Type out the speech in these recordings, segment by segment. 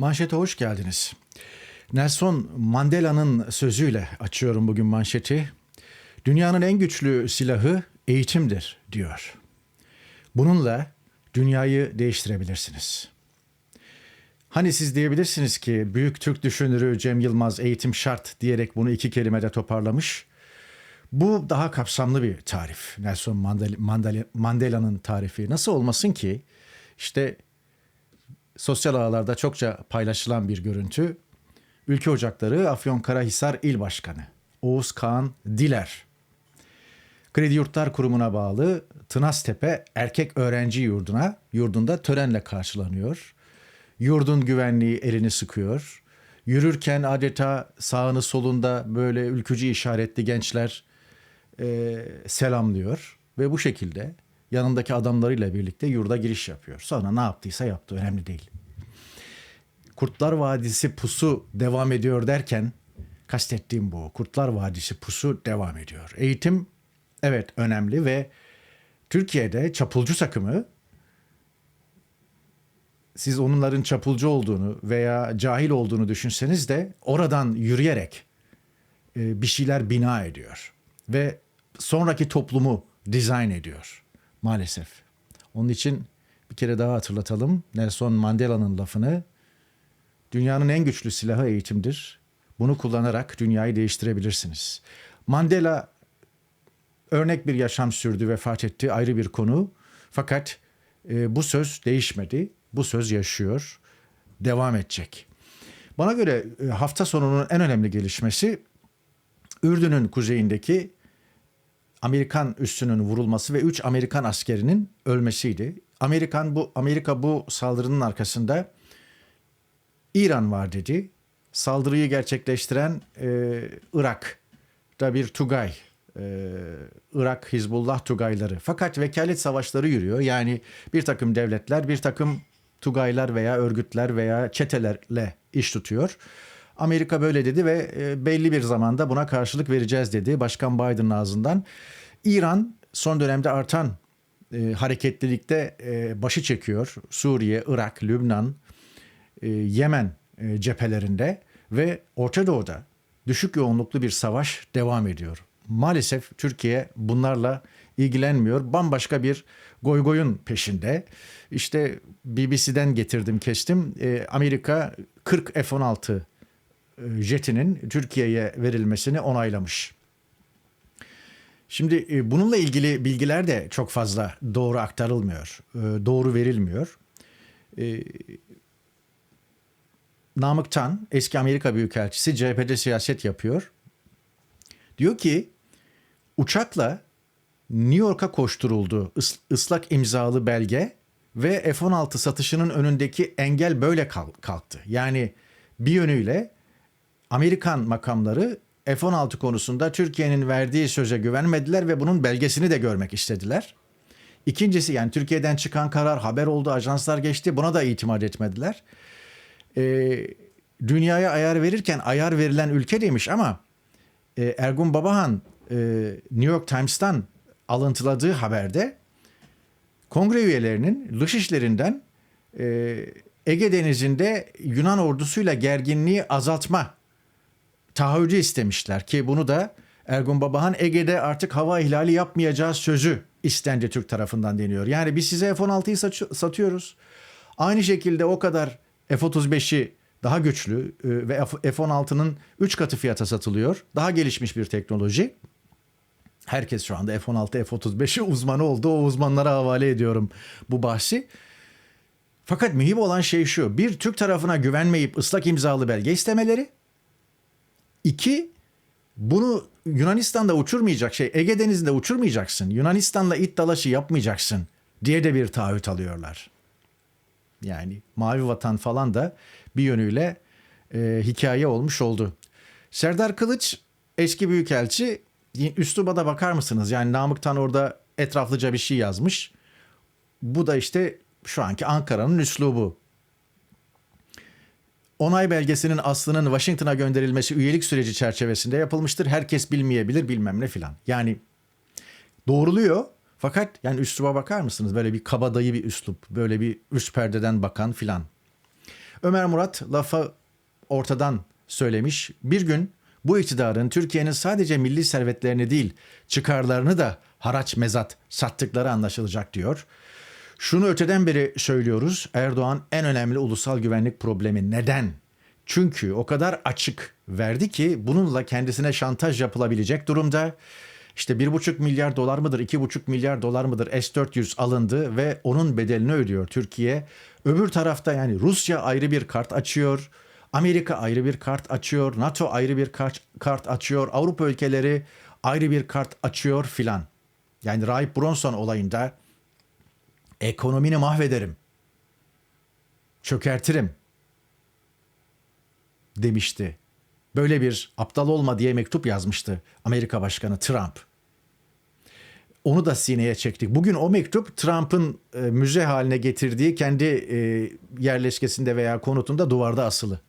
Manşete hoş geldiniz. Nelson Mandela'nın sözüyle açıyorum bugün manşeti. Dünyanın en güçlü silahı eğitimdir diyor. Bununla dünyayı değiştirebilirsiniz. Hani siz diyebilirsiniz ki büyük Türk düşünürü Cem Yılmaz eğitim şart diyerek bunu iki kelimede toparlamış. Bu daha kapsamlı bir tarif. Nelson Mandela, Mandela, Mandela'nın tarifi. Nasıl olmasın ki? İşte sosyal ağlarda çokça paylaşılan bir görüntü. Ülke Ocakları Afyonkarahisar İl Başkanı Oğuz Kağan Diler. Kredi Yurtlar Kurumu'na bağlı Tınaztepe Erkek Öğrenci Yurdu'na yurdunda törenle karşılanıyor. Yurdun güvenliği elini sıkıyor. Yürürken adeta sağını solunda böyle ülkücü işaretli gençler e, selamlıyor ve bu şekilde yanındaki adamlarıyla birlikte yurda giriş yapıyor. Sonra ne yaptıysa yaptı önemli değil. Kurtlar Vadisi pusu devam ediyor derken kastettiğim bu. Kurtlar Vadisi pusu devam ediyor. Eğitim evet önemli ve Türkiye'de çapulcu takımı siz onların çapulcu olduğunu veya cahil olduğunu düşünseniz de oradan yürüyerek e, bir şeyler bina ediyor ve sonraki toplumu dizayn ediyor maalesef. Onun için bir kere daha hatırlatalım Nelson Mandela'nın lafını. Dünyanın en güçlü silahı eğitimdir. Bunu kullanarak dünyayı değiştirebilirsiniz. Mandela örnek bir yaşam sürdü, vefat etti ayrı bir konu. Fakat e, bu söz değişmedi. Bu söz yaşıyor, devam edecek. Bana göre e, hafta sonunun en önemli gelişmesi Ürdün'ün kuzeyindeki Amerikan üssünün vurulması ve 3 Amerikan askerinin ölmesiydi. Amerikan bu Amerika bu saldırının arkasında İran var dedi. Saldırıyı gerçekleştiren e, Irak'ta bir Tugay, e, Irak Hizbullah Tugayları. Fakat vekalet savaşları yürüyor. Yani bir takım devletler, bir takım Tugaylar veya örgütler veya çetelerle iş tutuyor. Amerika böyle dedi ve e, belli bir zamanda buna karşılık vereceğiz dedi Başkan Biden'ın ağzından. İran son dönemde artan e, hareketlilikte e, başı çekiyor. Suriye, Irak, Lübnan, e, Yemen e, cephelerinde ve Orta Doğu'da düşük yoğunluklu bir savaş devam ediyor. Maalesef Türkiye bunlarla ilgilenmiyor. Bambaşka bir goygoyun peşinde. İşte BBC'den getirdim kestim. E, Amerika 40 F-16 e, jetinin Türkiye'ye verilmesini onaylamış. Şimdi e, bununla ilgili bilgiler de çok fazla doğru aktarılmıyor, e, doğru verilmiyor. E, Namık Tan, eski Amerika Büyükelçisi CHP'de siyaset yapıyor. Diyor ki uçakla New York'a koşturuldu ıslak imzalı belge ve F-16 satışının önündeki engel böyle kalktı. Yani bir yönüyle Amerikan makamları F-16 konusunda Türkiye'nin verdiği söze güvenmediler ve bunun belgesini de görmek istediler. İkincisi yani Türkiye'den çıkan karar haber oldu, ajanslar geçti buna da itimat etmediler. Ee, dünyaya ayar verirken ayar verilen ülke demiş ama e, Ergun Babahan e, New York Times'tan alıntıladığı haberde kongre üyelerinin dış işlerinden e, Ege Denizi'nde Yunan ordusuyla gerginliği azaltma taahhüdü istemişler ki bunu da Ergun Babahan Ege'de artık hava ihlali yapmayacağı sözü istendi Türk tarafından deniyor. Yani biz size F-16'yı satıyoruz. Aynı şekilde o kadar F-35'i daha güçlü e, ve F-16'nın 3 katı fiyata satılıyor. Daha gelişmiş bir teknoloji. Herkes şu anda F-16, F-35'i uzmanı oldu. O uzmanlara havale ediyorum bu bahsi. Fakat mühim olan şey şu. Bir, Türk tarafına güvenmeyip ıslak imzalı belge istemeleri. İki, bunu Yunanistan'da uçurmayacak şey, Ege Denizi'nde uçurmayacaksın. Yunanistan'la it dalaşı yapmayacaksın diye de bir taahhüt alıyorlar. Yani Mavi Vatan falan da bir yönüyle e, hikaye olmuş oldu. Serdar Kılıç eski büyükelçi üsluba da bakar mısınız? Yani Namıktan orada etraflıca bir şey yazmış. Bu da işte şu anki Ankara'nın üslubu. Onay belgesinin aslının Washington'a gönderilmesi üyelik süreci çerçevesinde yapılmıştır. Herkes bilmeyebilir bilmem ne filan. Yani doğruluyor fakat yani üsluba bakar mısınız? Böyle bir kabadayı bir üslup, böyle bir üst perdeden bakan filan. Ömer Murat lafı ortadan söylemiş. Bir gün bu iktidarın Türkiye'nin sadece milli servetlerini değil çıkarlarını da haraç mezat sattıkları anlaşılacak diyor. Şunu öteden beri söylüyoruz. Erdoğan en önemli ulusal güvenlik problemi neden? Çünkü o kadar açık verdi ki bununla kendisine şantaj yapılabilecek durumda. İşte bir buçuk milyar dolar mıdır, iki buçuk milyar dolar mıdır S-400 alındı ve onun bedelini ödüyor Türkiye. Öbür tarafta yani Rusya ayrı bir kart açıyor. Amerika ayrı bir kart açıyor. NATO ayrı bir kart, kart açıyor. Avrupa ülkeleri ayrı bir kart açıyor filan. Yani Rahip Bronson olayında ekonomini mahvederim. Çökertirim demişti. Böyle bir aptal olma diye mektup yazmıştı Amerika Başkanı Trump. Onu da sineye çektik. Bugün o mektup Trump'ın e, müze haline getirdiği kendi e, yerleşkesinde veya konutunda duvarda asılı.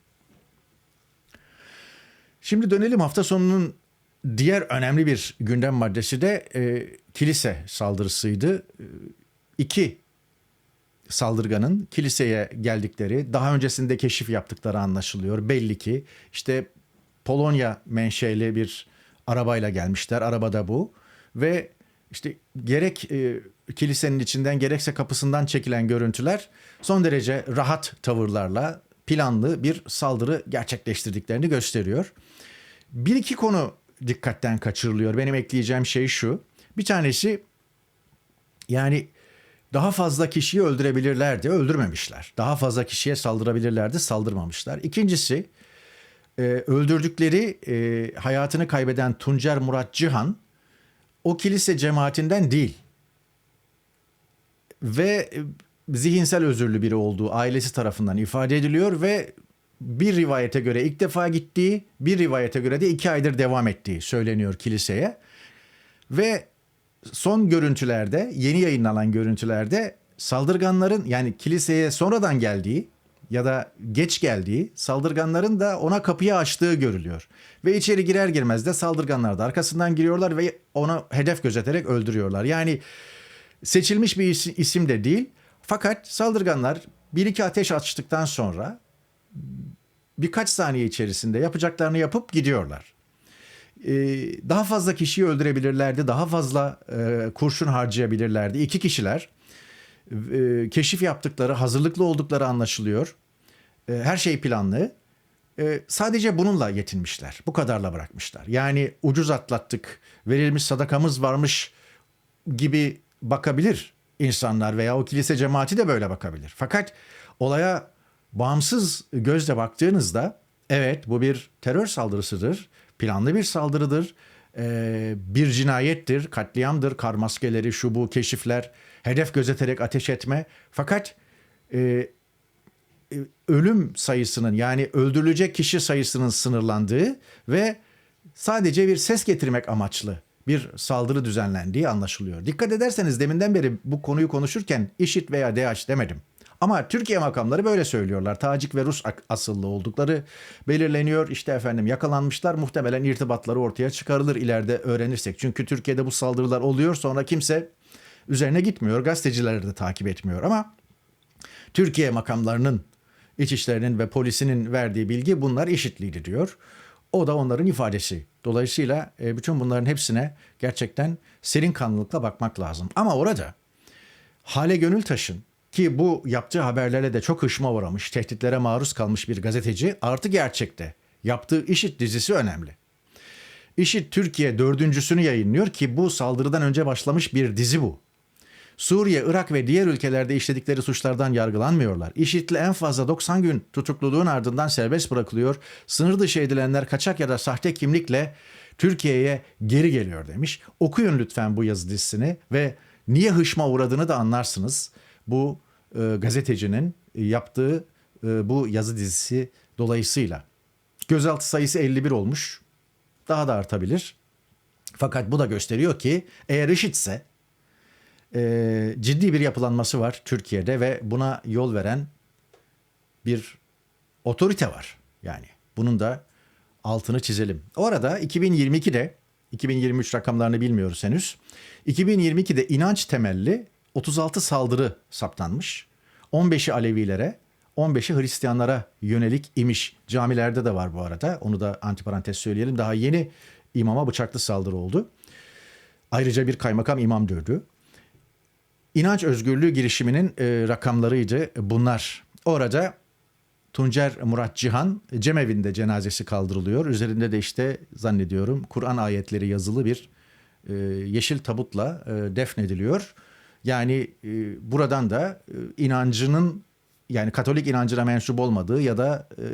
Şimdi dönelim hafta sonunun diğer önemli bir gündem maddesi de e, kilise saldırısıydı. E, iki saldırganın kiliseye geldikleri, daha öncesinde keşif yaptıkları anlaşılıyor. Belli ki işte Polonya menşeli bir arabayla gelmişler. Arabada bu ve işte gerek e, kilisenin içinden gerekse kapısından çekilen görüntüler son derece rahat tavırlarla planlı bir saldırı gerçekleştirdiklerini gösteriyor. Bir iki konu dikkatten kaçırılıyor. Benim ekleyeceğim şey şu. Bir tanesi yani daha fazla kişiyi öldürebilirlerdi, öldürmemişler. Daha fazla kişiye saldırabilirlerdi, saldırmamışlar. İkincisi e, öldürdükleri e, hayatını kaybeden Tuncer Murat Cihan o kilise cemaatinden değil. Ve e, zihinsel özürlü biri olduğu ailesi tarafından ifade ediliyor ve bir rivayete göre ilk defa gittiği, bir rivayete göre de iki aydır devam ettiği söyleniyor kiliseye. Ve son görüntülerde, yeni yayınlanan görüntülerde saldırganların yani kiliseye sonradan geldiği ya da geç geldiği saldırganların da ona kapıyı açtığı görülüyor. Ve içeri girer girmez de saldırganlar da arkasından giriyorlar ve ona hedef gözeterek öldürüyorlar. Yani seçilmiş bir isim, de değil. Fakat saldırganlar bir iki ateş açtıktan sonra birkaç saniye içerisinde yapacaklarını yapıp gidiyorlar. Ee, daha fazla kişiyi öldürebilirlerdi, daha fazla e, kurşun harcayabilirlerdi. İki kişiler e, keşif yaptıkları, hazırlıklı oldukları anlaşılıyor. E, her şey planlı. Sadece bununla yetinmişler. Bu kadarla bırakmışlar. Yani ucuz atlattık, verilmiş sadakamız varmış gibi bakabilir insanlar veya o kilise cemaati de böyle bakabilir. Fakat olaya bağımsız gözle baktığınızda evet bu bir terör saldırısıdır, planlı bir saldırıdır, e, bir cinayettir, katliamdır, kar maskeleri, şu bu keşifler, hedef gözeterek ateş etme. Fakat e, e, ölüm sayısının yani öldürülecek kişi sayısının sınırlandığı ve sadece bir ses getirmek amaçlı bir saldırı düzenlendiği anlaşılıyor. Dikkat ederseniz deminden beri bu konuyu konuşurken IŞİD veya DAEŞ demedim. Ama Türkiye makamları böyle söylüyorlar. Tacik ve Rus asıllı oldukları belirleniyor. İşte efendim yakalanmışlar. Muhtemelen irtibatları ortaya çıkarılır ileride öğrenirsek. Çünkü Türkiye'de bu saldırılar oluyor. Sonra kimse üzerine gitmiyor. Gazeteciler de takip etmiyor ama Türkiye makamlarının İçişlerinin ve polisinin verdiği bilgi bunlar eşitliydi diyor. O da onların ifadesi. Dolayısıyla e, bütün bunların hepsine gerçekten serin kanlılıkla bakmak lazım. Ama orada Hale Gönül Taş'ın ki bu yaptığı haberlerle de çok hışma uğramış, tehditlere maruz kalmış bir gazeteci artı gerçekte yaptığı IŞİD dizisi önemli. IŞİD Türkiye dördüncüsünü yayınlıyor ki bu saldırıdan önce başlamış bir dizi bu. Suriye, Irak ve diğer ülkelerde işledikleri suçlardan yargılanmıyorlar. İşitli en fazla 90 gün tutukluluğun ardından serbest bırakılıyor. Sınır dışı edilenler kaçak ya da sahte kimlikle Türkiye'ye geri geliyor demiş. Okuyun lütfen bu yazı dizisini ve niye hışma uğradığını da anlarsınız. Bu e, gazetecinin yaptığı e, bu yazı dizisi dolayısıyla. Gözaltı sayısı 51 olmuş. Daha da artabilir. Fakat bu da gösteriyor ki eğer IŞİD'se e, ciddi bir yapılanması var Türkiye'de ve buna yol veren bir otorite var. Yani bunun da altını çizelim. O arada 2022'de 2023 rakamlarını bilmiyoruz henüz. 2022'de inanç temelli 36 saldırı saptanmış. 15'i Alevilere, 15'i Hristiyanlara yönelik imiş. Camilerde de var bu arada. Onu da antiparantez söyleyelim. Daha yeni imama bıçaklı saldırı oldu. Ayrıca bir kaymakam imam dövdü. İnanç özgürlüğü girişiminin e, rakamlarıydı bunlar. Orada Tuncer Murat Cihan cemevinde cenazesi kaldırılıyor. Üzerinde de işte zannediyorum Kur'an ayetleri yazılı bir e, yeşil tabutla e, defnediliyor. Yani e, buradan da e, inancının yani Katolik inancına mensup olmadığı ya da e,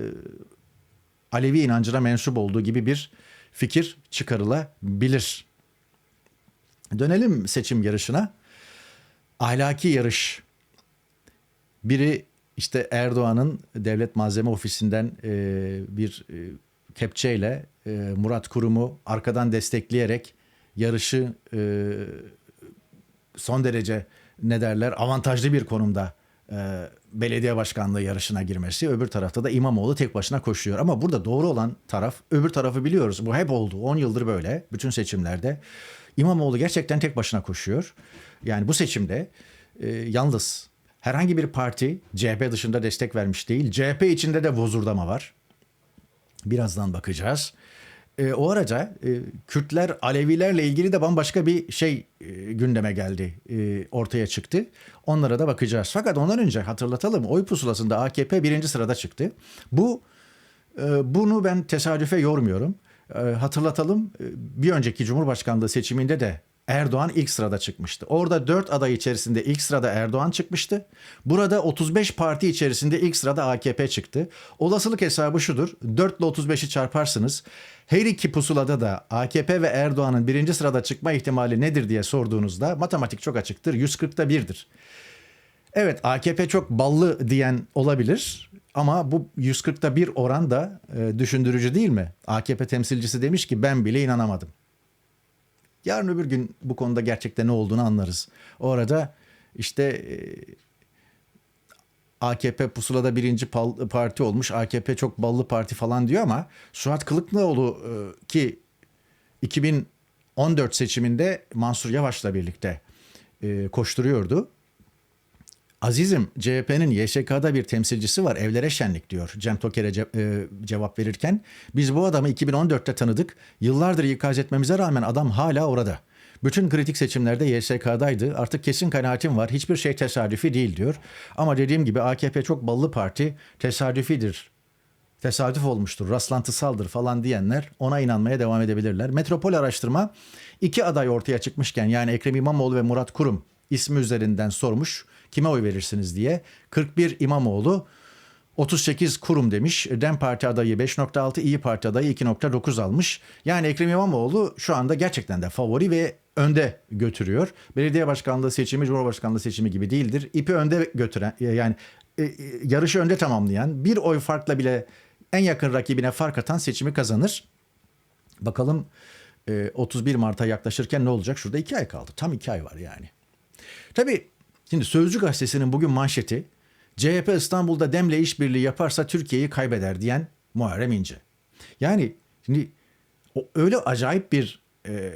Alevi inancına mensup olduğu gibi bir fikir çıkarılabilir. Dönelim seçim yarışına. Ahlaki yarış. Biri işte Erdoğan'ın devlet malzeme ofisinden e, bir e, kepçeyle e, Murat Kurum'u arkadan destekleyerek yarışı e, son derece ne derler avantajlı bir konumda e, belediye başkanlığı yarışına girmesi. Öbür tarafta da İmamoğlu tek başına koşuyor. Ama burada doğru olan taraf öbür tarafı biliyoruz. Bu hep oldu. 10 yıldır böyle bütün seçimlerde. İmamoğlu gerçekten tek başına koşuyor. Yani bu seçimde e, yalnız herhangi bir parti CHP dışında destek vermiş değil. CHP içinde de bozurdama var. Birazdan bakacağız. E, o arada e, Kürtler, Alevilerle ilgili de bambaşka bir şey e, gündeme geldi, e, ortaya çıktı. Onlara da bakacağız. Fakat ondan önce hatırlatalım, oy pusulasında AKP birinci sırada çıktı. Bu e, bunu ben tesadüfe yormuyorum. E, hatırlatalım, e, bir önceki Cumhurbaşkanlığı seçiminde de Erdoğan ilk sırada çıkmıştı. Orada 4 aday içerisinde ilk sırada Erdoğan çıkmıştı. Burada 35 parti içerisinde ilk sırada AKP çıktı. Olasılık hesabı şudur. 4 ile 35'i çarparsınız. Her iki pusulada da AKP ve Erdoğan'ın birinci sırada çıkma ihtimali nedir diye sorduğunuzda matematik çok açıktır. 140'ta 1'dir. Evet AKP çok ballı diyen olabilir ama bu 140'ta 1 oran da e, düşündürücü değil mi? AKP temsilcisi demiş ki ben bile inanamadım. Yarın öbür gün bu konuda gerçekten ne olduğunu anlarız. O arada işte e, AKP pusulada birinci parti olmuş. AKP çok ballı parti falan diyor ama Suat Kılıklıoğlu e, ki 2014 seçiminde Mansur Yavaş'la birlikte e, koşturuyordu. Azizim CHP'nin YSK'da bir temsilcisi var evlere şenlik diyor Cem Toker'e ce- e, cevap verirken. Biz bu adamı 2014'te tanıdık. Yıllardır ikaz etmemize rağmen adam hala orada. Bütün kritik seçimlerde YSK'daydı. Artık kesin kanaatim var. Hiçbir şey tesadüfi değil diyor. Ama dediğim gibi AKP çok ballı parti. Tesadüfidir. Tesadüf olmuştur, rastlantısaldır falan diyenler ona inanmaya devam edebilirler. Metropol araştırma iki aday ortaya çıkmışken yani Ekrem İmamoğlu ve Murat Kurum ismi üzerinden sormuş kime oy verirsiniz diye. 41 İmamoğlu 38 kurum demiş. Dem Parti adayı 5.6, İyi Parti adayı 2.9 almış. Yani Ekrem İmamoğlu şu anda gerçekten de favori ve önde götürüyor. Belediye başkanlığı seçimi Cumhurbaşkanlığı seçimi gibi değildir. İpi önde götüren yani e, e, yarışı önde tamamlayan bir oy farkla bile en yakın rakibine fark atan seçimi kazanır. Bakalım e, 31 Mart'a yaklaşırken ne olacak? Şurada iki ay kaldı. Tam iki ay var yani. Tabii şimdi Sözcü Gazetesi'nin bugün manşeti CHP İstanbul'da Dem'le işbirliği yaparsa Türkiye'yi kaybeder diyen Muharrem İnce. Yani şimdi o öyle acayip bir e,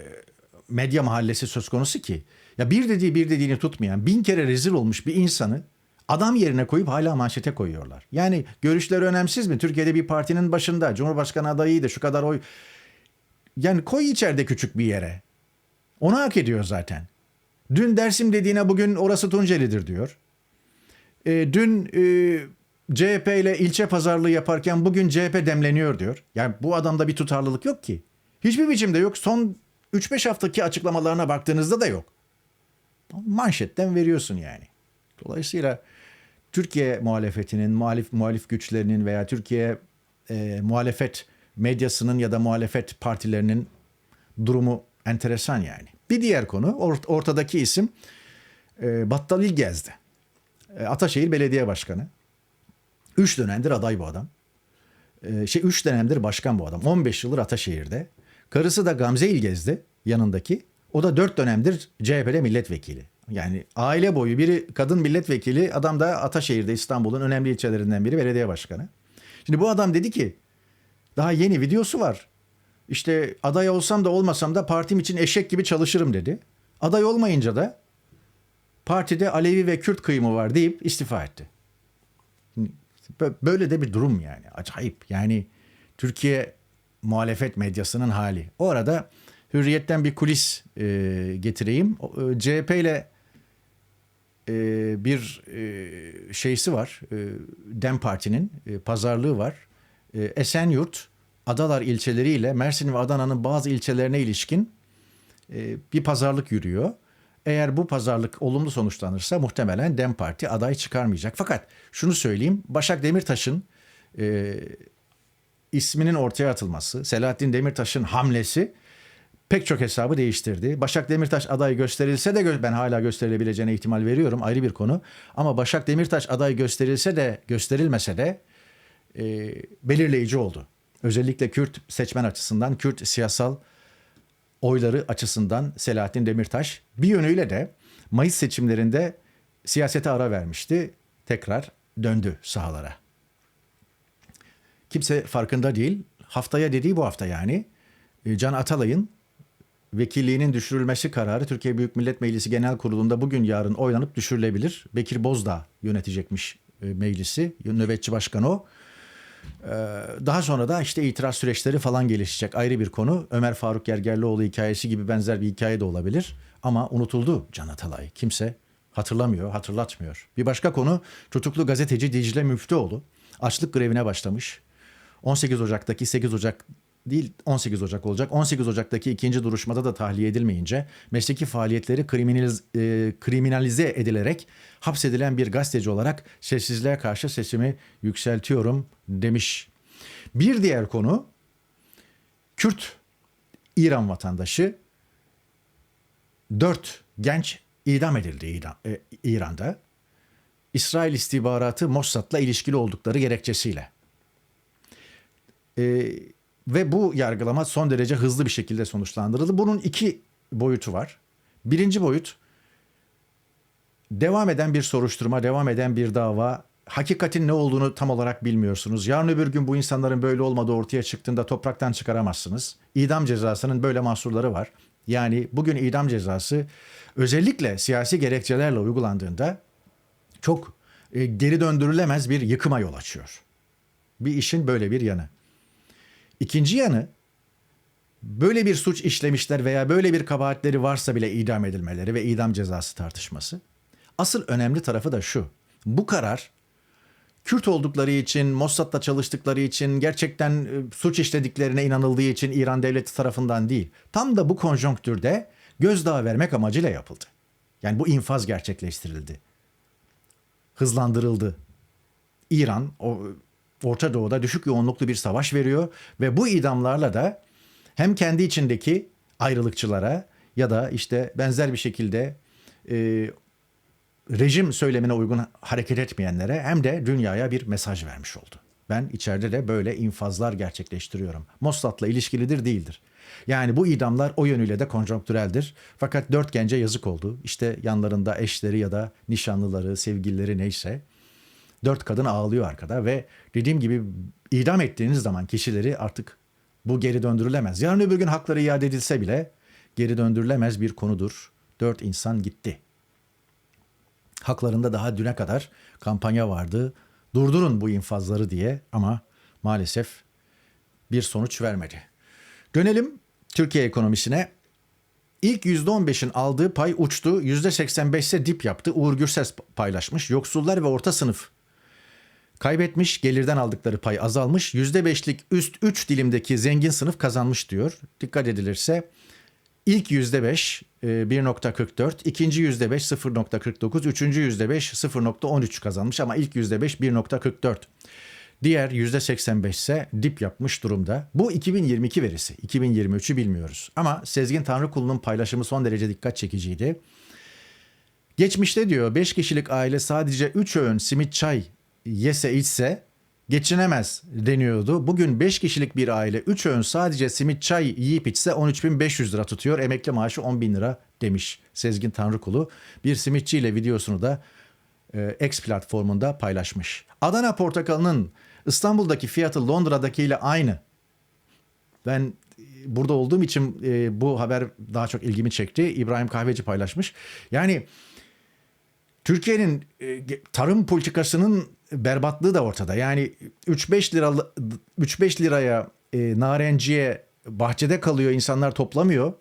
medya mahallesi söz konusu ki ya bir dediği bir dediğini tutmayan bin kere rezil olmuş bir insanı adam yerine koyup hala manşete koyuyorlar. Yani görüşleri önemsiz mi? Türkiye'de bir partinin başında Cumhurbaşkanı adayıydı şu kadar oy. Yani koy içeride küçük bir yere. Onu hak ediyor zaten. Dün Dersim dediğine bugün orası Tunceli'dir diyor. E, dün e, CHP ile ilçe pazarlığı yaparken bugün CHP demleniyor diyor. Yani bu adamda bir tutarlılık yok ki. Hiçbir biçimde yok. Son 3-5 haftaki açıklamalarına baktığınızda da yok. Manşetten veriyorsun yani. Dolayısıyla Türkiye muhalefetinin, muhalif muhalif güçlerinin veya Türkiye e, muhalefet medyasının ya da muhalefet partilerinin durumu enteresan yani. Bir diğer konu ort- ortadaki isim e, Battal İlgez'di. E, Ataşehir Belediye Başkanı. Üç dönemdir aday bu adam. E, şey üç dönemdir başkan bu adam. 15 yıldır Ataşehir'de. Karısı da Gamze İlgez'di yanındaki. O da dört dönemdir CHP'de milletvekili. Yani aile boyu biri kadın milletvekili, adam da Ataşehir'de İstanbul'un önemli ilçelerinden biri belediye başkanı. Şimdi bu adam dedi ki daha yeni videosu var. İşte aday olsam da olmasam da partim için eşek gibi çalışırım dedi. Aday olmayınca da partide Alevi ve Kürt kıyımı var deyip istifa etti. Bö- Böyle de bir durum yani. Acayip. Yani Türkiye muhalefet medyasının hali. O arada Hürriyet'ten bir kulis e, getireyim. E, CHP ile e, bir e, şeysi var. E, Dem Parti'nin e, pazarlığı var. E, Esenyurt, Adalar ilçeleriyle Mersin ve Adana'nın bazı ilçelerine ilişkin e, bir pazarlık yürüyor. Eğer bu pazarlık olumlu sonuçlanırsa muhtemelen Dem Parti aday çıkarmayacak. Fakat şunu söyleyeyim, Başak Demirtaş'ın e, isminin ortaya atılması, Selahattin Demirtaş'ın hamlesi pek çok hesabı değiştirdi. Başak Demirtaş aday gösterilse de ben hala gösterilebileceğine ihtimal veriyorum ayrı bir konu. Ama Başak Demirtaş aday gösterilse de gösterilmese de e, belirleyici oldu. Özellikle Kürt seçmen açısından, Kürt siyasal oyları açısından Selahattin Demirtaş bir yönüyle de Mayıs seçimlerinde siyasete ara vermişti. Tekrar döndü sahalara. Kimse farkında değil. Haftaya dediği bu hafta yani e, Can Atalay'ın vekilliğinin düşürülmesi kararı Türkiye Büyük Millet Meclisi Genel Kurulu'nda bugün yarın oylanıp düşürülebilir. Bekir Bozdağ yönetecekmiş e, meclisi. Nöbetçi başkan o. Ee, Daha sonra da işte itiraz süreçleri falan gelişecek. Ayrı bir konu. Ömer Faruk Gergerlioğlu hikayesi gibi benzer bir hikaye de olabilir. Ama unutuldu Can Atalay. Kimse hatırlamıyor, hatırlatmıyor. Bir başka konu tutuklu gazeteci Dicle Müftüoğlu. Açlık grevine başlamış. 18 Ocak'taki 8 Ocak değil 18 Ocak olacak. 18 Ocak'taki ikinci duruşmada da tahliye edilmeyince mesleki faaliyetleri kriminaliz, e, kriminalize edilerek hapsedilen bir gazeteci olarak sessizliğe karşı sesimi yükseltiyorum demiş. Bir diğer konu Kürt İran vatandaşı 4 genç idam edildi İran, e, İran'da. İsrail istihbaratı Mossad'la ilişkili oldukları gerekçesiyle. Ee, ve bu yargılama son derece hızlı bir şekilde sonuçlandırıldı. Bunun iki boyutu var. Birinci boyut devam eden bir soruşturma, devam eden bir dava. Hakikatin ne olduğunu tam olarak bilmiyorsunuz. Yarın öbür gün bu insanların böyle olmadığı ortaya çıktığında topraktan çıkaramazsınız. İdam cezasının böyle mahsurları var. Yani bugün idam cezası özellikle siyasi gerekçelerle uygulandığında çok e, geri döndürülemez bir yıkıma yol açıyor. Bir işin böyle bir yanı. İkinci yanı böyle bir suç işlemişler veya böyle bir kabahatleri varsa bile idam edilmeleri ve idam cezası tartışması. Asıl önemli tarafı da şu. Bu karar Kürt oldukları için, Mossad'la çalıştıkları için, gerçekten e, suç işlediklerine inanıldığı için İran devleti tarafından değil. Tam da bu konjonktürde gözdağı vermek amacıyla yapıldı. Yani bu infaz gerçekleştirildi. Hızlandırıldı. İran o Orta Doğu'da düşük yoğunluklu bir savaş veriyor ve bu idamlarla da hem kendi içindeki ayrılıkçılara ya da işte benzer bir şekilde e, rejim söylemine uygun hareket etmeyenlere hem de dünyaya bir mesaj vermiş oldu. Ben içeride de böyle infazlar gerçekleştiriyorum. Mossad'la ilişkilidir değildir. Yani bu idamlar o yönüyle de konjonktüreldir. Fakat dört gence yazık oldu. İşte yanlarında eşleri ya da nişanlıları, sevgilileri neyse. Dört kadın ağlıyor arkada ve dediğim gibi idam ettiğiniz zaman kişileri artık bu geri döndürülemez. Yarın öbür gün hakları iade edilse bile geri döndürülemez bir konudur. Dört insan gitti. Haklarında daha düne kadar kampanya vardı. Durdurun bu infazları diye ama maalesef bir sonuç vermedi. Dönelim Türkiye ekonomisine. İlk %15'in aldığı pay uçtu. %85 ise dip yaptı. Uğur Gürses paylaşmış. Yoksullar ve orta sınıf kaybetmiş. Gelirden aldıkları pay azalmış. %5'lik üst 3 dilimdeki zengin sınıf kazanmış diyor. Dikkat edilirse ilk %5 e, 1.44, ikinci %5 0.49, üçüncü %5 0.13 kazanmış ama ilk %5 1.44. Diğer %85 ise dip yapmış durumda. Bu 2022 verisi. 2023'ü bilmiyoruz. Ama Sezgin Tanrıkulu'nun paylaşımı son derece dikkat çekiciydi. Geçmişte diyor 5 kişilik aile sadece 3 öğün simit çay yese içse geçinemez deniyordu. Bugün 5 kişilik bir aile 3 öğün sadece simit çay yiyip içse 13.500 lira tutuyor. Emekli maaşı 10.000 lira demiş Sezgin Tanrıkulu. Bir simitçiyle videosunu da e, X platformunda paylaşmış. Adana portakalının İstanbul'daki fiyatı Londra'dakiyle aynı. Ben e, burada olduğum için e, bu haber daha çok ilgimi çekti. İbrahim Kahveci paylaşmış. Yani Türkiye'nin e, tarım politikasının berbatlığı da ortada. Yani 3-5 lira 3-5 liraya e, narenciye bahçede kalıyor, insanlar toplamıyor.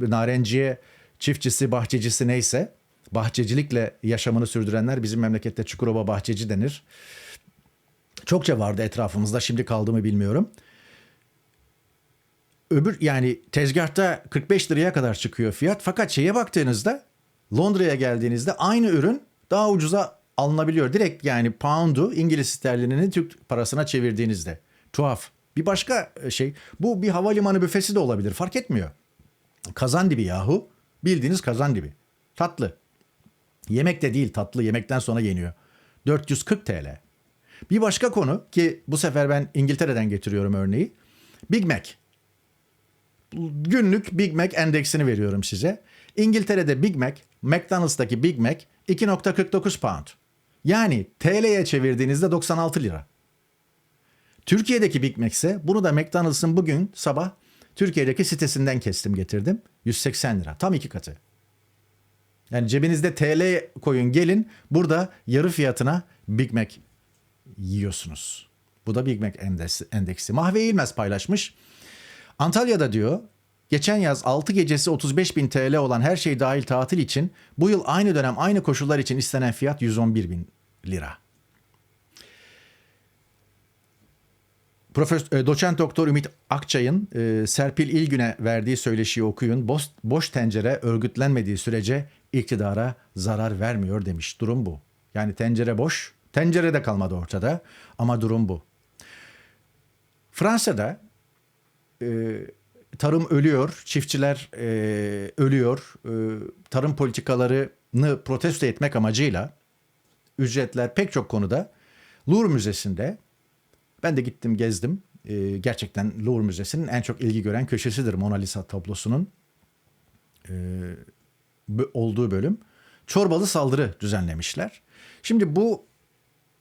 Narenciye çiftçisi, bahçecisi neyse bahçecilikle yaşamını sürdürenler bizim memlekette Çukurova bahçeci denir. Çokça vardı etrafımızda. Şimdi kaldı mı bilmiyorum. Öbür yani tezgahta 45 liraya kadar çıkıyor fiyat. Fakat şeye baktığınızda Londra'ya geldiğinizde aynı ürün daha ucuza alınabiliyor. Direkt yani pound'u İngiliz sterlinini Türk parasına çevirdiğinizde. Tuhaf. Bir başka şey bu bir havalimanı büfesi de olabilir fark etmiyor. Kazan dibi yahu. Bildiğiniz kazan dibi. Tatlı. Yemek de değil tatlı yemekten sonra yeniyor. 440 TL. Bir başka konu ki bu sefer ben İngiltere'den getiriyorum örneği. Big Mac. Günlük Big Mac endeksini veriyorum size. İngiltere'de Big Mac, McDonald's'taki Big Mac 2.49 pound. Yani TL'ye çevirdiğinizde 96 lira. Türkiye'deki Big Mac ise bunu da McDonald's'ın bugün sabah Türkiye'deki sitesinden kestim getirdim. 180 lira. Tam iki katı. Yani cebinizde TL koyun gelin burada yarı fiyatına Big Mac yiyorsunuz. Bu da Big Mac endeksi. Mahve İlmez paylaşmış. Antalya'da diyor geçen yaz 6 gecesi 35 bin TL olan her şey dahil tatil için bu yıl aynı dönem aynı koşullar için istenen fiyat 111 bin lira. Profesör, e, doçent doktor Ümit Akçay'ın e, Serpil İlgün'e verdiği söyleşiyi okuyun. Boş, boş tencere örgütlenmediği sürece iktidara zarar vermiyor demiş. Durum bu. Yani tencere boş, tencere de kalmadı ortada ama durum bu. Fransa'da e, tarım ölüyor, çiftçiler e, ölüyor. E, tarım politikalarını protesto etmek amacıyla ücretler pek çok konuda Louvre Müzesi'nde ben de gittim gezdim. E, gerçekten Louvre Müzesi'nin en çok ilgi gören köşesidir Mona Lisa tablosunun e, olduğu bölüm. Çorbalı saldırı düzenlemişler. Şimdi bu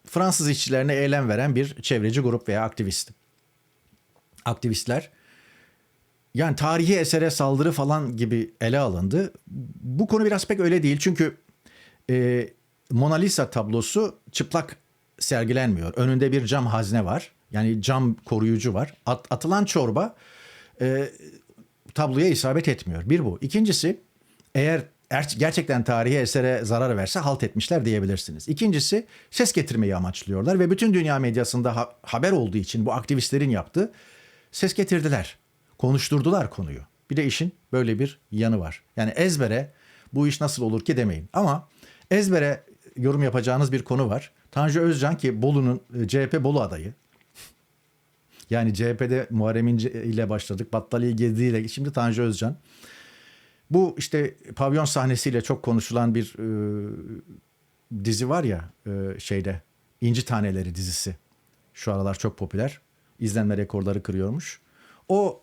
Fransız işçilerine eylem veren bir çevreci grup veya aktivist. Aktivistler yani tarihi esere saldırı falan gibi ele alındı. Bu konu biraz pek öyle değil. Çünkü e, Mona Lisa tablosu çıplak sergilenmiyor. Önünde bir cam hazne var. Yani cam koruyucu var. At, atılan çorba e, tabloya isabet etmiyor. Bir bu. İkincisi eğer er, gerçekten tarihi esere zarar verse halt etmişler diyebilirsiniz. İkincisi ses getirmeyi amaçlıyorlar ve bütün dünya medyasında ha, haber olduğu için bu aktivistlerin yaptığı ses getirdiler. Konuşturdular konuyu. Bir de işin böyle bir yanı var. Yani ezbere bu iş nasıl olur ki demeyin. Ama ezbere yorum yapacağınız bir konu var. Tanju Özcan ki Bolu'nun e, CHP Bolu adayı. Yani CHP'de Muharrem İnce ile başladık. Battaliye geziyle şimdi Tanju Özcan. Bu işte pavyon sahnesiyle çok konuşulan bir e, dizi var ya e, şeyde İnci Taneleri dizisi. Şu aralar çok popüler. İzlenme rekorları kırıyormuş. O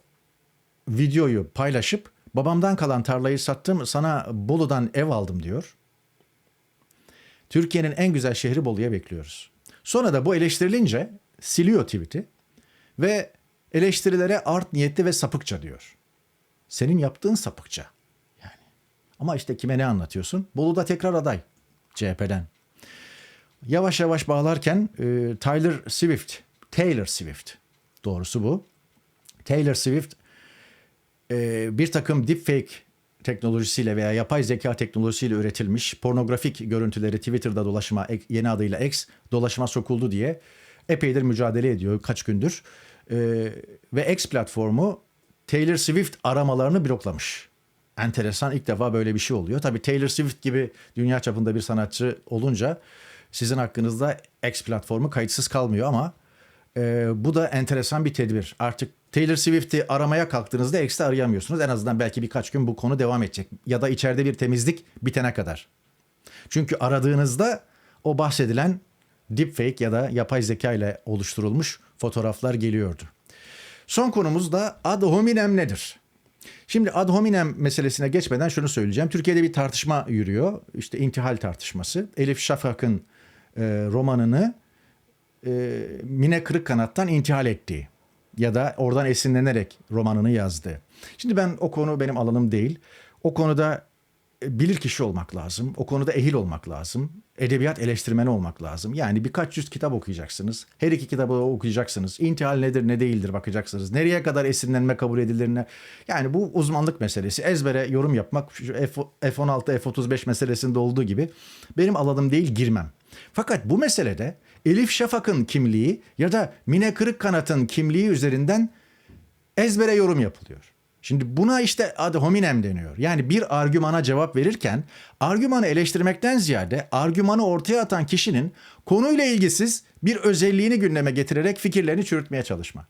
videoyu paylaşıp babamdan kalan tarlayı sattım sana Bolu'dan ev aldım diyor. Türkiye'nin en güzel şehri Bolu'ya bekliyoruz. Sonra da bu eleştirilince siliyor tweet'i ve eleştirilere art niyetli ve sapıkça diyor. Senin yaptığın sapıkça. Yani. Ama işte kime ne anlatıyorsun? Bolu'da tekrar aday CHP'den. Yavaş yavaş bağlarken e, Tyler Swift, Taylor Swift doğrusu bu. Taylor Swift e, bir takım deepfake teknolojisiyle veya yapay zeka teknolojisiyle üretilmiş pornografik görüntüleri Twitter'da dolaşıma yeni adıyla X dolaşıma sokuldu diye epeydir mücadele ediyor kaç gündür. Ee, ve X platformu Taylor Swift aramalarını bloklamış. Enteresan ilk defa böyle bir şey oluyor. Tabii Taylor Swift gibi dünya çapında bir sanatçı olunca sizin hakkınızda X platformu kayıtsız kalmıyor ama e, bu da enteresan bir tedbir. Artık Taylor Swift'i aramaya kalktığınızda X'te arayamıyorsunuz. En azından belki birkaç gün bu konu devam edecek. Ya da içeride bir temizlik bitene kadar. Çünkü aradığınızda o bahsedilen deepfake ya da yapay zeka ile oluşturulmuş fotoğraflar geliyordu. Son konumuz da ad hominem nedir? Şimdi ad hominem meselesine geçmeden şunu söyleyeceğim. Türkiye'de bir tartışma yürüyor. İşte intihal tartışması. Elif Şafak'ın e, romanını e, Mine Kırıkkanat'tan intihal ettiği ya da oradan esinlenerek romanını yazdı. Şimdi ben o konu benim alanım değil. O konuda bilir kişi olmak lazım. O konuda ehil olmak lazım. Edebiyat eleştirmeni olmak lazım. Yani birkaç yüz kitap okuyacaksınız. Her iki kitabı okuyacaksınız. İntihal nedir ne değildir bakacaksınız. Nereye kadar esinlenme kabul edilir ne? Yani bu uzmanlık meselesi. Ezbere yorum yapmak şu F- F-16, F-35 meselesinde olduğu gibi benim alanım değil girmem. Fakat bu meselede Elif Şafak'ın kimliği ya da Mine Kırıkkanat'ın kimliği üzerinden ezbere yorum yapılıyor. Şimdi buna işte ad hominem deniyor. Yani bir argümana cevap verirken argümanı eleştirmekten ziyade argümanı ortaya atan kişinin konuyla ilgisiz bir özelliğini gündeme getirerek fikirlerini çürütmeye çalışma.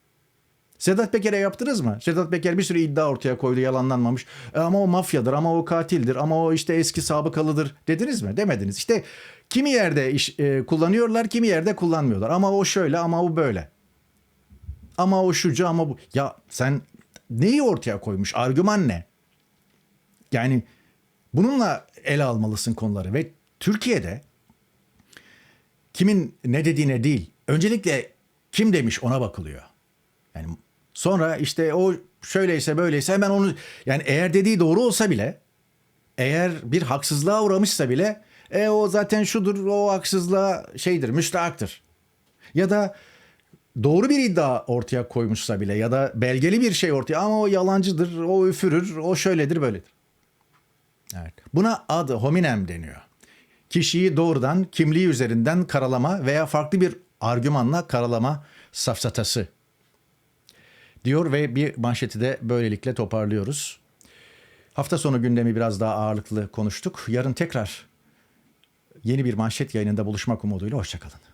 Sedat Peker'e yaptınız mı? Sedat Peker bir sürü iddia ortaya koydu yalanlanmamış. E, ama o mafyadır, ama o katildir, ama o işte eski sabıkalıdır dediniz mi? Demediniz. İşte kimi yerde iş, e, kullanıyorlar, kimi yerde kullanmıyorlar. Ama o şöyle, ama o böyle. Ama o şucu, ama bu. Ya sen neyi ortaya koymuş? Argüman ne? Yani bununla ele almalısın konuları ve Türkiye'de kimin ne dediğine değil, öncelikle kim demiş ona bakılıyor. Yani sonra işte o şöyleyse böyleyse hemen onu yani eğer dediği doğru olsa bile eğer bir haksızlığa uğramışsa bile e o zaten şudur o haksızlığa şeydir müstahaktır. Ya da doğru bir iddia ortaya koymuşsa bile ya da belgeli bir şey ortaya ama o yalancıdır, o üfürür, o şöyledir böyledir. Evet. Buna ad hominem deniyor. Kişiyi doğrudan kimliği üzerinden karalama veya farklı bir argümanla karalama safsatası diyor ve bir manşeti de böylelikle toparlıyoruz. Hafta sonu gündemi biraz daha ağırlıklı konuştuk. Yarın tekrar yeni bir manşet yayınında buluşmak umuduyla hoşçakalın.